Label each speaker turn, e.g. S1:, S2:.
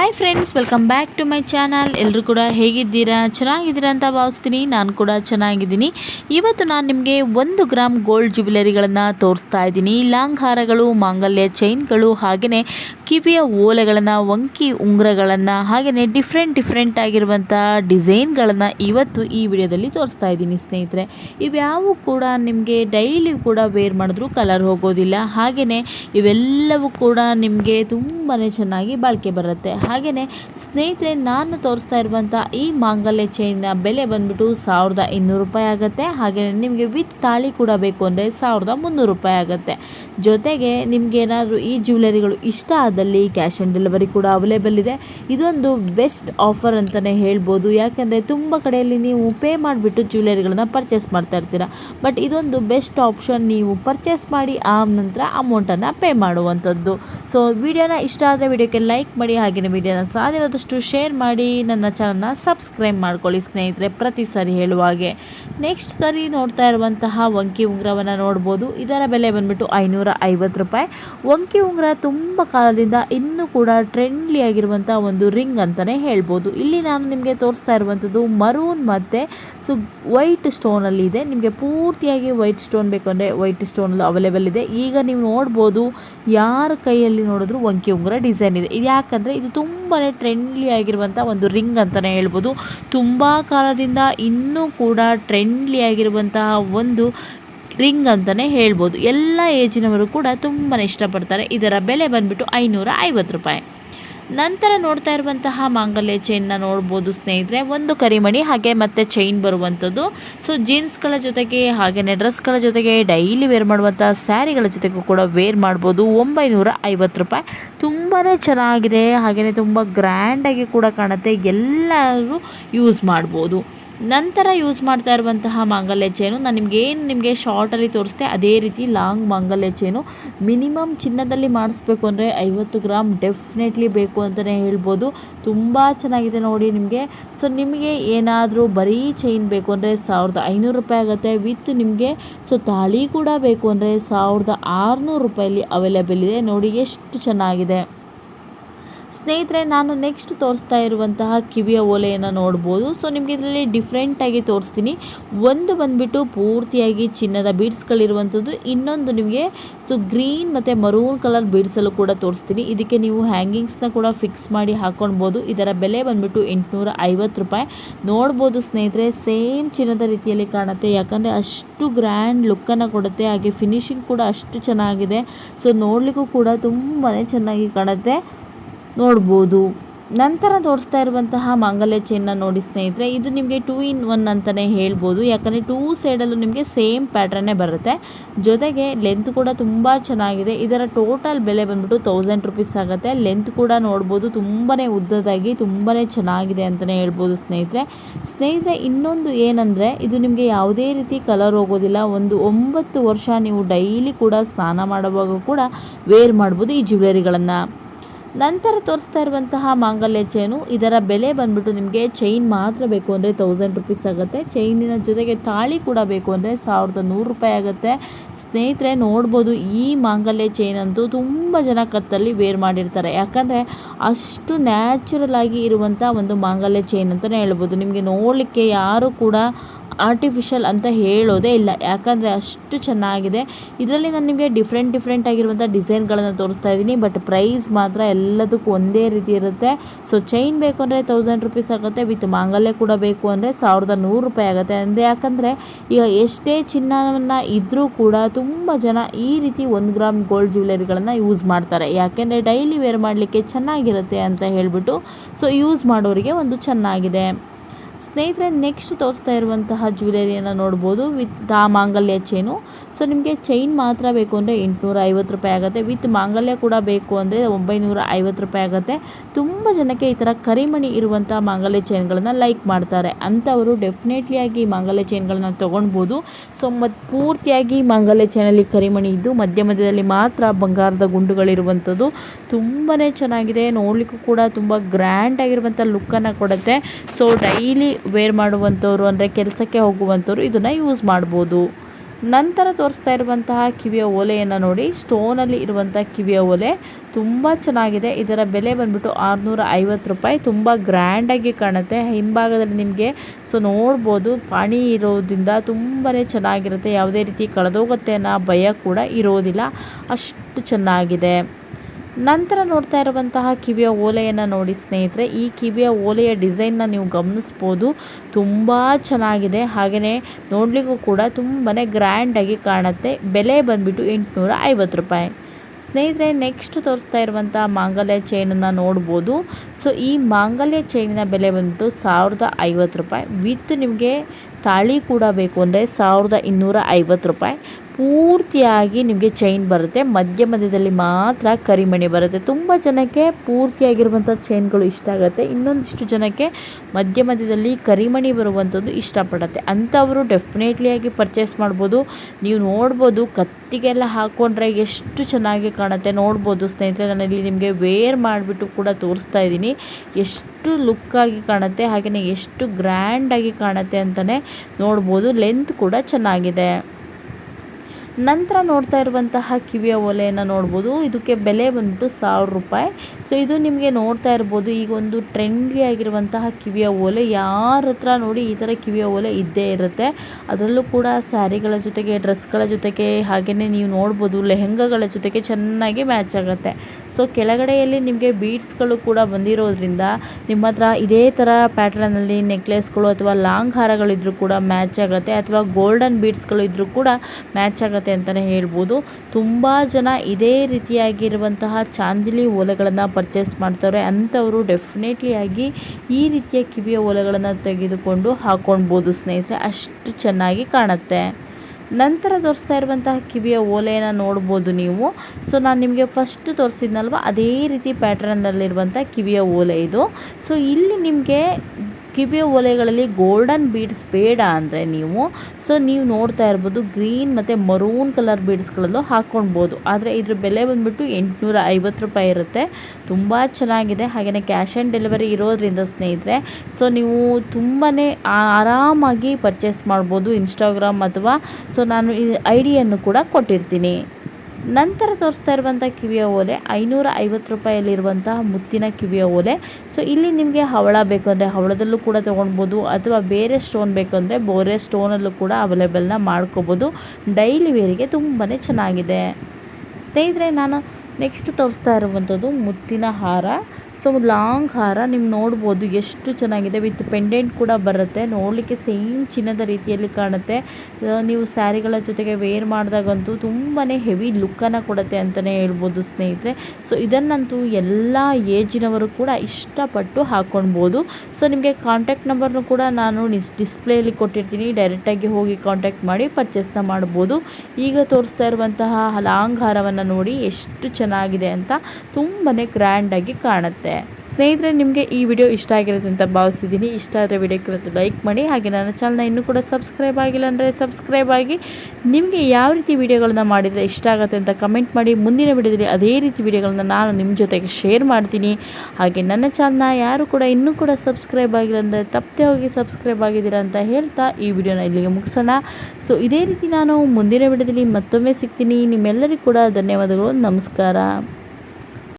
S1: Hi friends welcome back to my channel ಎಲ್ಲರೂ ಕೂಡ ಹೇಗಿದ್ದೀರಾ? ಚೆನ್ನಾಗಿದ್ದೀರಾ ಅಂತ ಭಾವಿಸ್ತೀನಿ. ನಾನು ಕೂಡ ಚೆನ್ನಾಗಿದ್ದೀನಿ. ಇವತ್ತು ನಾನು ನಿಮಗೆ ಒಂದು ಗ್ರಾಮ್ ಗೋಲ್ಡ್ ಜ್ಯುವೆಲರಿಗಳನ್ನು ತೋರಿಸ್ತಾ ಇದ್ದೀನಿ. ಲಾಂಗ್ ಹಾರಗಳು ಮಾಂಗಲ್ಯ ಚೈನ್ಗಳು ಹಾಗೆಯೇ ಕಿವಿಯ ಓಲೆಗಳನ್ನು ವಂಕಿ ಉಂಗುರಗಳನ್ನು ಹಾಗೆಯೇ ಡಿಫ್ರೆಂಟ್ ಡಿಫ್ರೆಂಟ್ ಆಗಿರುವಂಥ ಡಿಸೈನ್ಗಳನ್ನು ಇವತ್ತು ಈ ವಿಡಿಯೋದಲ್ಲಿ ತೋರಿಸ್ತಾ ಇದ್ದೀನಿ ಸ್ನೇಹಿತರೆ. ಇವ್ಯಾವೂ ಕೂಡ ನಿಮಗೆ ಡೈಲಿ ಕೂಡ ವೇರ್ ಮಾಡಿದ್ರೂ ಕಲರ್ ಹೋಗೋದಿಲ್ಲ. ಹಾಗೆಯೇ ಇವೆಲ್ಲವೂ ಕೂಡ ನಿಮಗೆ ತುಂಬಾ ಚೆನ್ನಾಗಿ ಬಾಳಿಕೆ ಬರುತ್ತೆ. ಹಾಗೆಯೇ ಸ್ನೇಹಿತರೆ, ನಾನು ತೋರಿಸ್ತಾ ಇರುವಂಥ ಈ ಮಾಂಗಲ್ಯ ಚೈನ್ನ ಬೆಲೆ ಬಂದ್ಬಿಟ್ಟು ಸಾವಿರದ ಇನ್ನೂರು ರೂಪಾಯಿ ಆಗುತ್ತೆ. ಹಾಗೆಯೇ ನಿಮಗೆ ವಿತ್ ತಾಳಿ ಕೂಡ ಬೇಕು ಅಂದರೆ ಸಾವಿರದ ಮುನ್ನೂರು ರೂಪಾಯಿ ಆಗುತ್ತೆ. ಜೊತೆಗೆ ನಿಮಗೆ ಏನಾದರೂ ಈ ಜ್ಯುವೆಲರಿಗಳು ಇಷ್ಟ ಆದಲ್ಲಿ ಕ್ಯಾಶ್ ಆನ್ ಡೆಲಿವರಿ ಕೂಡ ಅವೈಲೇಬಲ್ ಇದೆ. ಇದೊಂದು ಬೆಸ್ಟ್ ಆಫರ್ ಅಂತಲೇ ಹೇಳ್ಬೋದು. ಯಾಕೆಂದರೆ ತುಂಬ ಕಡೆಯಲ್ಲಿ ನೀವು ಪೇ ಮಾಡಿಬಿಟ್ಟು ಜ್ಯುವೆಲರಿಗಳನ್ನ ಪರ್ಚೇಸ್ ಮಾಡ್ತಾ ಇರ್ತೀರ. ಬಟ್ ಇದೊಂದು ಬೆಸ್ಟ್ ಆಪ್ಷನ್ ನೀವು ಪರ್ಚೇಸ್ ಮಾಡಿ ಆ ನಂತರ ಅಮೌಂಟನ್ನು ಪೇ ಮಾಡುವಂಥದ್ದು. ಸೊ ವಿಡಿಯೋನ ಇಷ್ಟ ಆದರೆ ವಿಡಿಯೋಕ್ಕೆ ಲೈಕ್ ಮಾಡಿ ಹಾಗೆಯೇ ವಿಡಿಯೋನ ಸಾಧ್ಯವಾದಷ್ಟು ಶೇರ್ ಮಾಡಿ ನನ್ನ ಚಾನಲ್ನ ಸಬ್ಸ್ಕ್ರೈಬ್ ಮಾಡ್ಕೊಳ್ಳಿ ಸ್ನೇಹಿತರೆ, ಪ್ರತಿ ಸಾರಿ ಹೇಳುವ ಹಾಗೆ. ನೆಕ್ಸ್ಟ್ ಸರಿ ನೋಡ್ತಾ ಇರುವಂತಹ ಒಂಕಿ ಉಂಗುರವನ್ನು ನೋಡ್ಬೋದು. ಇದರ ಬೆಲೆ ಬಂದ್ಬಿಟ್ಟು ಐನೂರ ರೂಪಾಯಿ. ಒಂಕಿ ಉಂಗುರ ತುಂಬ ಕಾಲದಿಂದ ಇನ್ನೂ ಕೂಡ ಟ್ರೆಂಡ್ಲಿ ಆಗಿರುವಂಥ ಒಂದು ರಿಂಗ್ ಅಂತಲೇ ಹೇಳ್ಬೋದು. ಇಲ್ಲಿ ನಾನು ನಿಮಗೆ ತೋರಿಸ್ತಾ ಇರುವಂಥದ್ದು ಮರೂನ್ ಮತ್ತು ಸು ವೈಟ್ ಸ್ಟೋನಲ್ಲಿ ಇದೆ. ನಿಮಗೆ ಪೂರ್ತಿಯಾಗಿ ವೈಟ್ ಸ್ಟೋನ್ ಬೇಕು ಅಂದರೆ ವೈಟ್ ಸ್ಟೋನಲ್ಲಿ ಅವೈಲೇಬಲ್ ಇದೆ. ಈಗ ನೀವು ನೋಡ್ಬೋದು, ಯಾರ ಕೈಯಲ್ಲಿ ನೋಡಿದ್ರು ಒಂಕಿ ಉಂಗುರ ಡಿಸೈನ್ ಇದೆ. ಇದು ಯಾಕಂದರೆ ಇದು ತುಂಬಾ ಟ್ರೆಂಡ್ಲಿ ಆಗಿರುವಂಥ ಒಂದು ರಿಂಗ್ ಅಂತಲೇ ಹೇಳ್ಬೋದು. ತುಂಬ ಕಾಲದಿಂದ ಇನ್ನೂ ಕೂಡ ಟ್ರೆಂಡ್ಲಿ ಆಗಿರುವಂತಹ ಒಂದು ರಿಂಗ್ ಅಂತಲೇ ಹೇಳ್ಬೋದು. ಎಲ್ಲ ಏಜಿನವರು ಕೂಡ ತುಂಬಾ ಇಷ್ಟಪಡ್ತಾರೆ. ಇದರ ಬೆಲೆ ಬಂದುಬಿಟ್ಟು ಐನೂರ ರೂಪಾಯಿ. ನಂತರ ನೋಡ್ತಾ ಇರುವಂತಹ ಮಾಂಗಲ್ಯ ಚೈನ್ನ ನೋಡ್ಬೋದು ಸ್ನೇಹಿತರೆ. ಒಂದು ಕರಿಮಣಿ ಹಾಗೆ ಮತ್ತು ಚೈನ್ ಬರುವಂಥದ್ದು. ಸೊ ಜೀನ್ಸ್ಗಳ ಜೊತೆಗೆ ಹಾಗೆಯೇ ಡ್ರೆಸ್ಗಳ ಜೊತೆಗೆ ಡೈಲಿ ವೇರ್ ಮಾಡುವಂಥ ಸ್ಯಾರಿಗಳ ಜೊತೆಗೂ ಕೂಡ ವೇರ್ ಮಾಡ್ಬೋದು. ಒಂಬೈನೂರ ಐವತ್ತು ರೂಪಾಯಿ. ತುಂಬಾ ಚೆನ್ನಾಗಿದೆ. ಹಾಗೆಯೇ ತುಂಬ ಗ್ರ್ಯಾಂಡಾಗಿ ಕೂಡ ಕಾಣುತ್ತೆ. ಎಲ್ಲರೂ ಯೂಸ್ ಮಾಡ್ಬೋದು. ನಂತರ ಯೂಸ್ ಮಾಡ್ತಾ ಇರುವಂತಹ ಮಾಂಗಲ್ಯ ಚೈನು ನಾನು ನಿಮ್ಗೆ ಏನು ನಿಮಗೆ ಶಾರ್ಟಲ್ಲಿ ತೋರಿಸ್ದೆ, ಅದೇ ರೀತಿ ಲಾಂಗ್ ಮಾಂಗಲ್ಯ ಚೈನು ಮಿನಿಮಮ್ ಚಿನ್ನದಲ್ಲಿ ಮಾಡಿಸ್ಬೇಕು ಅಂದರೆ ಐವತ್ತು ಗ್ರಾಮ್ ಡೆಫಿನೆಟ್ಲಿ ಬೇಕು ಅಂತಲೇ ಹೇಳ್ಬೋದು. ತುಂಬ ಚೆನ್ನಾಗಿದೆ ನೋಡಿ ನಿಮಗೆ. ಸೊ ನಿಮಗೆ ಏನಾದರೂ ಬರೀ ಚೈನ್ ಬೇಕು ಅಂದರೆ ಸಾವಿರದ ಐನೂರು ರೂಪಾಯಿ ಆಗುತ್ತೆ. ವಿತ್ ನಿಮಗೆ ಸೊ ತಾಳಿ ಕೂಡ ಬೇಕು ಅಂದರೆ ಸಾವಿರದ ಆರುನೂರು ರೂಪಾಯಲ್ಲಿ ಅವೈಲೇಬಲ್ ಇದೆ. ನೋಡಿ ಎಷ್ಟು ಚೆನ್ನಾಗಿದೆ. ಸ್ನೇಹಿತರೆ, ನಾನು ನೆಕ್ಸ್ಟ್ ತೋರಿಸ್ತಾ ಇರುವಂತಹ ಕಿವಿಯ ಓಲೆಯನ್ನು ನೋಡ್ಬೋದು. ಸೊ ನಿಮಗೆ ಇದರಲ್ಲಿ ಡಿಫ್ರೆಂಟಾಗಿ ತೋರಿಸ್ತೀನಿ. ಒಂದು ಬಂದುಬಿಟ್ಟು ಪೂರ್ತಿಯಾಗಿ ಚಿನ್ನದ ಬೀಡ್ಸ್ಗಳಿರುವಂಥದ್ದು ಇನ್ನೊಂದು ನಿಮಗೆ ಸೊ ಗ್ರೀನ್ ಮತ್ತು ಮರೂನ್ ಕಲರ್ ಬೀಡ್ಸಲ್ಲೂ ಕೂಡ ತೋರಿಸ್ತೀನಿ. ಇದಕ್ಕೆ ನೀವು ಹ್ಯಾಂಗಿಂಗ್ಸ್ನ ಕೂಡ ಫಿಕ್ಸ್ ಮಾಡಿ ಹಾಕೊಳ್ಬೋದು. ಇದರ ಬೆಲೆ ಬಂದುಬಿಟ್ಟು ಎಂಟುನೂರ ರೂಪಾಯಿ. ನೋಡ್ಬೋದು ಸ್ನೇಹಿತರೆ ಸೇಮ್ ಚಿನ್ನದ ರೀತಿಯಲ್ಲಿ ಕಾಣುತ್ತೆ. ಯಾಕಂದರೆ ಅಷ್ಟು ಗ್ರ್ಯಾಂಡ್ ಲುಕ್ಕನ್ನು ಕೊಡುತ್ತೆ. ಹಾಗೆ ಫಿನಿಶಿಂಗ್ ಕೂಡ ಅಷ್ಟು ಚೆನ್ನಾಗಿದೆ. ಸೊ ನೋಡಲಿಕ್ಕೂ ಕೂಡ ತುಂಬಾ ಚೆನ್ನಾಗಿ ಕಾಣುತ್ತೆ. ನೋಡ್ಬೋದು. ನಂತರ ತೋರಿಸ್ತಾ ಇರುವಂತಹ ಮಾಂಗಲ್ಯ ಚೈನ್ನ ನೋಡಿ ಸ್ನೇಹಿತರೆ, ಇದು ನಿಮಗೆ ಟೂ ಇನ್ ಒನ್ ಅಂತಲೇ ಹೇಳ್ಬೋದು. ಯಾಕಂದರೆ ಟೂ ಸೈಡಲ್ಲೂ ನಿಮಗೆ ಸೇಮ್ ಪ್ಯಾಟ್ರನ್ನೇ ಬರುತ್ತೆ. ಜೊತೆಗೆ ಲೆಂತ್ ಕೂಡ ತುಂಬ ಚೆನ್ನಾಗಿದೆ. ಇದರ ಟೋಟಲ್ ಬೆಲೆ ಬಂದ್ಬಿಟ್ಟು ತೌಸಂಡ್ ರುಪೀಸ್ ಆಗುತ್ತೆ. ಲೆಂತ್ ಕೂಡ ನೋಡ್ಬೋದು ತುಂಬಾ ಉದ್ದದಾಗಿ ತುಂಬಾ ಚೆನ್ನಾಗಿದೆ ಅಂತಲೇ ಹೇಳ್ಬೋದು ಸ್ನೇಹಿತರೆ. ಸ್ನೇಹಿತರೆ, ಇನ್ನೊಂದು ಏನಂದರೆ, ಇದು ನಿಮಗೆ ಯಾವುದೇ ರೀತಿ ಕಲರ್ ಹೋಗೋದಿಲ್ಲ. ಒಂದು ಒಂಬತ್ತು ವರ್ಷ ನೀವು ಡೈಲಿ ಕೂಡ ಸ್ನಾನ ಮಾಡುವಾಗ ಕೂಡ ವೇರ್ ಮಾಡ್ಬೋದು ಈ ಜ್ಯುವೆಲರಿಗಳನ್ನು ನಂತರ ತೋರಿಸ್ತಾ ಇರುವಂತಹ ಮಾಂಗಲ್ಯ ಚೈನು ಇದರ ಬೆಲೆ ಬಂದ್ಬಿಟ್ಟು ನಿಮಗೆ ಚೈನ್ ಮಾತ್ರ ಬೇಕು ಅಂದರೆ ತೌಸಂಡ್ ರುಪೀಸ್ ಆಗುತ್ತೆ. ಚೈನಿನ ಜೊತೆಗೆ ತಾಳಿ ಕೂಡ ಬೇಕು ಅಂದರೆ ಸಾವಿರದ ನೂರು ರೂಪಾಯಿ ಆಗುತ್ತೆ. ಸ್ನೇಹಿತರೆ, ನೋಡ್ಬೋದು ಈ ಮಾಂಗಲ್ಯ ಚೈನ್ ಅಂತೂ ತುಂಬ ಜನ ಕತ್ತಲ್ಲಿ ವೇರ್ ಮಾಡಿರ್ತಾರೆ. ಯಾಕಂದರೆ ಅಷ್ಟು ನ್ಯಾಚುರಲ್ ಆಗಿ ಇರುವಂಥ ಒಂದು ಮಾಂಗಲ್ಯ ಚೈನ್ ಅಂತಲೇ ಹೇಳ್ಬೋದು. ನಿಮಗೆ ನೋಡಲಿಕ್ಕೆ ಯಾರು ಕೂಡ ಆರ್ಟಿಫಿಷಿಯಲ್ ಅಂತ ಹೇಳೋದೇ ಇಲ್ಲ. ಯಾಕಂದರೆ ಅಷ್ಟು ಚೆನ್ನಾಗಿದೆ. ಇದರಲ್ಲಿ ನಾನು ನಿಮಗೆ ಡಿಫ್ರೆಂಟ್ ಡಿಫ್ರೆಂಟ್ ಆಗಿರುವಂಥ ಡಿಸೈನ್ಗಳನ್ನು ತೋರಿಸ್ತಾ ಇದ್ದೀನಿ. ಬಟ್ ಪ್ರೈಸ್ ಮಾತ್ರ ಎಲ್ಲದಕ್ಕೂ ಒಂದೇ ರೀತಿ ಇರುತ್ತೆ. ಸೊ ಚೈನ್ ಬೇಕು ಅಂದರೆ ತೌಸಂಡ್ ರುಪೀಸ್ ಆಗುತ್ತೆ. ವಿತ್ ಮಾಂಗಲ್ಯ ಕೂಡ ಬೇಕು ಅಂದರೆ ಸಾವಿರದ ನೂರು ರೂಪಾಯಿ ಆಗುತ್ತೆ. ಅಂದರೆ ಯಾಕಂದರೆ ಈಗ ಎಷ್ಟೇ ಚಿನ್ನವನ್ನು ಇದ್ದರೂ ಕೂಡ ತುಂಬ ಜನ ಈ ರೀತಿ ಒಂದು ಗ್ರಾಮ್ ಗೋಲ್ಡ್ ಜ್ಯುವೆಲರಿಗಳನ್ನು ಯೂಸ್ ಮಾಡ್ತಾರೆ. ಯಾಕೆಂದರೆ ಡೈಲಿ ವೇರ್ ಮಾಡಲಿಕ್ಕೆ ಚೆನ್ನಾಗಿರುತ್ತೆ ಅಂತ ಹೇಳಿಬಿಟ್ಟು. ಸೊ ಯೂಸ್ ಮಾಡೋರಿಗೆ ಒಂದು ಚೆನ್ನಾಗಿದೆ. ಸ್ನೇಹಿತರೆ ನೆಕ್ಸ್ಟ್ ತೋರಿಸ್ತಾ ಇರುವಂತಹ ಜ್ಯುವೆಲರಿಯನ್ನು ನೋಡ್ಬೋದು ವಿತ್ ದಾ ಮಾಂಗಲ್ಯ ಚೈನು ಸೊ ನಿಮಗೆ ಚೈನ್ ಮಾತ್ರ ಬೇಕು ಅಂದರೆ ಎಂಟುನೂರ ಐವತ್ತು ರೂಪಾಯಿ ಆಗುತ್ತೆ. ವಿತ್ ಮಾಂಗಲ್ಯ ಕೂಡ ಬೇಕು ಅಂದರೆ ಒಂಬೈನೂರ ಐವತ್ತು ರೂಪಾಯಿ ಆಗುತ್ತೆ. ತುಂಬ ಜನಕ್ಕೆ ಈ ಥರ ಕರಿಮಣಿ ಇರುವಂಥ ಮಾಂಗಲ್ಯ ಚೈನ್ಗಳನ್ನು ಲೈಕ್ ಮಾಡ್ತಾರೆ. ಅಂಥವರು ಡೆಫಿನೆಟ್ಲಿ ಆಗಿ ಮಾಂಗಲ್ಯ ಚೈನ್ಗಳನ್ನ ತೊಗೊಳ್ಬೋದು. ಸೊ ಮತ್ತು ಪೂರ್ತಿಯಾಗಿ ಮಾಂಗಲ್ಯ ಚೈನಲ್ಲಿ ಕರಿಮಣಿ ಇದ್ದು, ಮಧ್ಯ ಮಧ್ಯದಲ್ಲಿ ಮಾತ್ರ ಬಂಗಾರದ ಗುಂಡುಗಳಿರುವಂಥದ್ದು ತುಂಬಾ ಚೆನ್ನಾಗಿದೆ. ನೋಡಲಿಕ್ಕೂ ಕೂಡ ತುಂಬ ಗ್ರ್ಯಾಂಡ್ ಆಗಿರುವಂಥ ಲುಕ್ಕನ್ನು ಕೊಡುತ್ತೆ. ಸೊ ಡೈಲಿ ವೇರ್ ಮಾಡುವಂಥವ್ರು ಅಂದರೆ ಕೆಲಸಕ್ಕೆ ಹೋಗುವಂಥವ್ರು ಇದನ್ನು ಯೂಸ್ ಮಾಡ್ಬೋದು. ನಂತರ ತೋರಿಸ್ತಾ ಇರುವಂತಹ ಕಿವಿಯ ಓಲೆಯನ್ನು ನೋಡಿ. ಸ್ಟೋನಲ್ಲಿ ಇರುವಂಥ ಕಿವಿಯ ಓಲೆ ತುಂಬ ಚೆನ್ನಾಗಿದೆ. ಇದರ ಬೆಲೆ ಬಂದ್ಬಿಟ್ಟು ಆರುನೂರ ಐವತ್ತು ರೂಪಾಯಿ. ತುಂಬ ಗ್ರ್ಯಾಂಡಾಗಿ ಕಾಣುತ್ತೆ. ಹಿಂಭಾಗದಲ್ಲಿ ನಿಮಗೆ ಸೊ ನೋಡ್ಬೋದು, ಪಾಣಿ ಇರೋದ್ರಿಂದ ತುಂಬಾ ಚೆನ್ನಾಗಿರುತ್ತೆ. ಯಾವುದೇ ರೀತಿ ಕಳೆದೋಗುತ್ತೆ ಅನ್ನೋ ಭಯ ಕೂಡ ಇರೋದಿಲ್ಲ. ಅಷ್ಟು ಚೆನ್ನಾಗಿದೆ. ನಂತರ ನೋಡ್ತಾ ಇರುವಂತಹ ಕಿವಿಯ ಓಲೆಯನ್ನು ನೋಡಿ ಸ್ನೇಹಿತರೆ, ಈ ಕಿವಿಯ ಓಲೆಯ ಡಿಸೈನ್ನ ನೀವು ಗಮನಿಸ್ಬೋದು. ತುಂಬ ಚೆನ್ನಾಗಿದೆ. ಹಾಗೆಯೇ ನೋಡಲಿಕ್ಕೂ ಕೂಡ ತುಂಬಾ ಗ್ರ್ಯಾಂಡಾಗಿ ಕಾಣುತ್ತೆ. ಬೆಲೆ ಬಂದುಬಿಟ್ಟು ಎಂಟುನೂರ ರೂಪಾಯಿ. ಸ್ನೇಹಿತರೆ ನೆಕ್ಸ್ಟ್ ತೋರಿಸ್ತಾ ಇರುವಂಥ ಮಾಂಗಲ್ಯ ಚೈನನ್ನು ನೋಡ್ಬೋದು. ಸೊ ಈ ಮಾಂಗಲ್ಯ ಚೈನಿನ ಬೆಲೆ ಬಂದ್ಬಿಟ್ಟು ಸಾವಿರದ ಐವತ್ತು ರೂಪಾಯಿ. ವಿತ್ ನಿಮಗೆ ತಾಳಿ ಕೂಡ ಬೇಕು ಅಂದರೆ ಸಾವಿರದ ರೂಪಾಯಿ. ಪೂರ್ತಿಯಾಗಿ ನಿಮಗೆ ಚೈನ್ ಬರುತ್ತೆ. ಮಧ್ಯ ಮಧ್ಯದಲ್ಲಿ ಮಾತ್ರ ಕರಿಮಣಿ ಬರುತ್ತೆ. ತುಂಬ ಜನಕ್ಕೆ ಪೂರ್ತಿಯಾಗಿರುವಂಥ ಚೈನ್ಗಳು ಇಷ್ಟ ಆಗುತ್ತೆ. ಇನ್ನೊಂದಿಷ್ಟು ಜನಕ್ಕೆ ಮಧ್ಯ ಮಧ್ಯದಲ್ಲಿ ಕರಿಮಣಿ ಬರುವಂಥದ್ದು ಇಷ್ಟಪಡುತ್ತೆ. ಅಂಥವರು ಡೆಫಿನೆಟ್ಲಿಯಾಗಿ ಪರ್ಚೇಸ್ ಮಾಡ್ಬೋದು. ನೀವು ನೋಡ್ಬೋದು, ಕತ್ತಿಗೆಲ್ಲ ಹಾಕ್ಕೊಂಡ್ರೆ ಎಷ್ಟು ಚೆನ್ನಾಗಿ ಕಾಣುತ್ತೆ. ನೋಡ್ಬೋದು, ಸ್ನೇಹಿತರೆ ನಾನು ಇಲ್ಲಿ ನಿಮಗೆ ವೇರ್ ಮಾಡಿಬಿಟ್ಟು ಕೂಡ ತೋರಿಸ್ತಾ ಇದ್ದೀನಿ. ಎಷ್ಟು ಲುಕ್ಕಾಗಿ ಕಾಣುತ್ತೆ ಹಾಗೆಯೇ ಎಷ್ಟು ಗ್ರ್ಯಾಂಡಾಗಿ ಕಾಣುತ್ತೆ ಅಂತಲೇ ನೋಡ್ಬೋದು. ಲೆಂತ್ ಕೂಡ ಚೆನ್ನಾಗಿದೆ. ನಂತರ ನೋಡ್ತಾ ಇರುವಂತಹ ಕಿವಿಯ ಒಲೆಯನ್ನು ನೋಡ್ಬೋದು. ಇದಕ್ಕೆ ಬೆಲೆ ಬಂದುಬಿಟ್ಟು ಸಾವಿರ ರೂಪಾಯಿ. ಸೊ ಇದು ನಿಮಗೆ ನೋಡ್ತಾ ಇರ್ಬೋದು. ಈಗ ಒಂದು ಟ್ರೆಂಡ್ಲಿ ಆಗಿರುವಂತಹ ಕಿವಿಯ ಓಲೆ ಯಾರ ಹತ್ರ ನೋಡಿ ಈ ಥರ ಕಿವಿಯ ಓಲೆ ಇದ್ದೇ ಇರುತ್ತೆ. ಅದರಲ್ಲೂ ಕೂಡ ಸ್ಯಾರಿಗಳ ಜೊತೆಗೆ, ಡ್ರೆಸ್ಗಳ ಜೊತೆಗೆ ಹಾಗೆಯೇ ನೀವು ನೋಡ್ಬೋದು. ಲೆಹೆಂಗಾಗಳ ಜೊತೆಗೆ ಚೆನ್ನಾಗಿ ಮ್ಯಾಚ್ ಆಗುತ್ತೆ. ಸೊ ಕೆಳಗಡೆಯಲ್ಲಿ ನಿಮಗೆ ಬೀಡ್ಸ್ಗಳು ಕೂಡ ಬಂದಿರೋದ್ರಿಂದ ನಿಮ್ಮ ಹತ್ರ ಇದೇ ಥರ ಪ್ಯಾಟ್ರನಲ್ಲಿ ನೆಕ್ಲೆಸ್ಗಳು ಅಥವಾ ಲಾಂಗ್ ಹಾರಗಳಿದ್ರು ಕೂಡ ಮ್ಯಾಚ್ ಆಗುತ್ತೆ. ಅಥವಾ ಗೋಲ್ಡನ್ ಬೀಡ್ಸ್ಗಳು ಇದ್ದರೂ ಕೂಡ ಮ್ಯಾಚ್ ಆಗುತ್ತೆ. ಅಂತಲೇ ಹೇಳ್ಬೋದು. ತುಂಬ ಜನ ಇದೇ ರೀತಿಯಾಗಿರುವಂತಹ ಚಾಂದಿಲಿ ಓಲೆಗಳನ್ನು ಪರ್ಚೇಸ್ ಮಾಡ್ತಾರೆ ಅಂಥವರು ಡೆಫಿನೆಟ್ಲಿ ಆಗಿ ಈ ರೀತಿಯ ಕಿವಿಯ ಓಲೆಗಳನ್ನು ತೆಗೆದುಕೊಂಡು ಹಾಕ್ಕೊಳ್ಬೋದು ಸ್ನೇಹಿತರೆ. ಅಷ್ಟು ಚೆನ್ನಾಗಿ ಕಾಣುತ್ತೆ. ನಂತರ ತೋರಿಸ್ತಾ ಇರುವಂತಹ ಕಿವಿಯ ಓಲೆಯನ್ನು ನೋಡ್ಬೋದು ನೀವು. ಸೊ ನಾನು ನಿಮಗೆ ಫಸ್ಟ್ ತೋರಿಸಿದ್ನಲ್ವ? ಅದೇ ರೀತಿ ಪ್ಯಾಟ್ರನ್ನಲ್ಲಿರುವಂಥ ಕಿವಿಯ ಓಲೆ ಇದು. ಸೊ ಇಲ್ಲಿ ನಿಮಗೆ ಕಿವಿಯ ಓಲೆಗಳಲ್ಲಿ ಗೋಲ್ಡನ್ ಬೀಡ್ಸ್ ಬೇಡ ಅಂದರೆ ನೀವು. ಸೊ ನೀವು ನೋಡ್ತಾ ಇರ್ಬೋದು ಗ್ರೀನ್ ಮತ್ತು ಮರೂನ್ ಕಲರ್ ಬೀಡ್ಸ್ಗಳಲ್ಲೂ ಹಾಕ್ಕೊಳ್ಬೋದು ಆದರೆ ಇದ್ರ ಬೆಲೆ ಬಂದುಬಿಟ್ಟು ಎಂಟುನೂರ ಐವತ್ತು ರೂಪಾಯಿ ಇರುತ್ತೆ. ತುಂಬ ಚೆನ್ನಾಗಿದೆ. ಹಾಗೆಯೇ ಕ್ಯಾಶ್ ಆನ್ ಡೆಲಿವರಿ ಇರೋದ್ರಿಂದ ಸ್ನೇಹಿತರೆ. ಸೊ ನೀವು ತುಂಬಾ ಆರಾಮಾಗಿ ಪರ್ಚೇಸ್ ಮಾಡ್ಬೋದು ಇನ್ಸ್ಟಾಗ್ರಾಮ್ ಅಥವಾ ಸೊ ನಾನು ಈ ಐಡಿಯನ್ನು ಕೂಡ ಕೊಟ್ಟಿರ್ತೀನಿ. ನಂತರ ತೋರಿಸ್ತಾ ಇರುವಂಥ ಕಿವಿಯ ಓಲೆ ಐನೂರ ಐವತ್ತು ರೂಪಾಯಲ್ಲಿರುವಂತಹ ಮುತ್ತಿನ ಕಿವಿಯ ಓಲೆ. ಸೊ ಇಲ್ಲಿ ನಿಮಗೆ ಹವಳ ಬೇಕು ಅಂದರೆ ಹವಳದಲ್ಲೂ ಕೂಡ ತೊಗೊಳ್ಬೋದು, ಅಥವಾ ಬೇರೆ ಸ್ಟೋನ್ ಬೇಕು ಅಂದರೆ ಬೋರೆ ಸ್ಟೋನಲ್ಲೂ ಕೂಡ ಅವೈಲೇಬಲ್ನ ಮಾಡ್ಕೋಬೋದು. ಡೈಲಿ ವೇರಿಗೆ ತುಂಬಾ ಚೆನ್ನಾಗಿದೆ. ಸ್ನೇಹಿತರೆ, ನಾನು ನೆಕ್ಸ್ಟ್ ತೋರಿಸ್ತಾ ಇರುವಂಥದ್ದು ಮುತ್ತಿನ ಹಾರ. ಸೊ ಲಾಂಗ್ ಹಾರ ನೀವು ನೋಡ್ಬೋದು ಎಷ್ಟು ಚೆನ್ನಾಗಿದೆ. ವಿತ್ ಪೆಂಡೆಂಟ್ ಕೂಡ ಬರುತ್ತೆ. ನೋಡಲಿಕ್ಕೆ ಸೇಮ್ ಚಿನ್ನದ ರೀತಿಯಲ್ಲಿ ಕಾಣುತ್ತೆ. ನೀವು ಸ್ಯಾರಿಗಳ ಜೊತೆಗೆ ವೇರ್ ಮಾಡಿದಾಗಂತೂ ತುಂಬಾ ಹೆವಿ ಲುಕ್ಕನ್ನು ಕೊಡುತ್ತೆ ಅಂತಲೇ ಹೇಳ್ಬೋದು ಸ್ನೇಹಿತರೆ. ಸೊ ಇದನ್ನಂತೂ ಎಲ್ಲ ಏಜಿನವರು ಕೂಡ ಇಷ್ಟಪಟ್ಟು ಹಾಕ್ಕೊಳ್ಬೋದು ಸೊ ನಿಮಗೆ ಕಾಂಟ್ಯಾಕ್ಟ್ ನಂಬರ್ನು ಕೂಡ ನಾನು ಡಿಸ್ಪ್ಲೇಲಿ ಕೊಟ್ಟಿರ್ತೀನಿ. ಡೈರೆಕ್ಟಾಗಿ ಹೋಗಿ ಕಾಂಟ್ಯಾಕ್ಟ್ ಮಾಡಿ ಪರ್ಚೇಸ್ನ ಮಾಡ್ಬೋದು. ಈಗ ತೋರಿಸ್ತಾ ಇರುವಂತಹ ಲಾಂಗ್ ಹಾರವನ್ನು ನೋಡಿ ಎಷ್ಟು ಚೆನ್ನಾಗಿದೆ ಅಂತ ತುಂಬಾ ಗ್ರ್ಯಾಂಡಾಗಿ ಕಾಣುತ್ತೆ. ಸ್ನೇಹಿತರೆ, ನಿಮಗೆ ಈ ವಿಡಿಯೋ ಇಷ್ಟ ಆಗಿರುತ್ತೆ ಅಂತ ಭಾವಿಸಿದ್ದೀನಿ. ಇಷ್ಟ ಆದರೆ ವಿಡಿಯೋಕ್ಕೆ ಲೈಕ್ ಮಾಡಿ, ಹಾಗೆ ನನ್ನ ಚಾನಲ್ನ ಇನ್ನೂ ಕೂಡ ಸಬ್ಸ್ಕ್ರೈಬ್ ಆಗಿಲ್ಲ ಅಂದರೆ ಸಬ್ಸ್ಕ್ರೈಬ್ ಆಗಿ. ನಿಮಗೆ ಯಾವ ರೀತಿ ವಿಡಿಯೋಗಳನ್ನ ಮಾಡಿದರೆ ಇಷ್ಟ ಆಗುತ್ತೆ ಅಂತ ಕಮೆಂಟ್ ಮಾಡಿ. ಮುಂದಿನ ವಿಡಿಯೋದಲ್ಲಿ ಅದೇ ರೀತಿ ವಿಡಿಯೋಗಳನ್ನ ನಾನು ನಿಮ್ಮ ಜೊತೆಗೆ ಶೇರ್ ಮಾಡ್ತೀನಿ. ಹಾಗೆ ನನ್ನ ಚಾನಲ್ನ ಯಾರು ಕೂಡ ಇನ್ನೂ ಕೂಡ ಸಬ್ಸ್ಕ್ರೈಬ್ ಆಗಿಲ್ಲ ಅಂದರೆ ತಪ್ಪದೆ ಹೋಗಿ ಸಬ್ಸ್ಕ್ರೈಬ್ ಆಗಿದ್ದೀರಾ ಅಂತ ಹೇಳ್ತಾ ಈ ವಿಡಿಯೋನ ಇಲ್ಲಿಗೆ ಮುಗಿಸೋಣ. ಸೊ, ಇದೇ ರೀತಿ ನಾನು ಮುಂದಿನ ವಿಡಿಯೋದಲ್ಲಿ ಮತ್ತೊಮ್ಮೆ ಸಿಗ್ತೀನಿ. ನಿಮ್ಮೆಲ್ಲರಿಗೂ ಕೂಡ ಧನ್ಯವಾದಗಳು. ನಮಸ್ಕಾರ.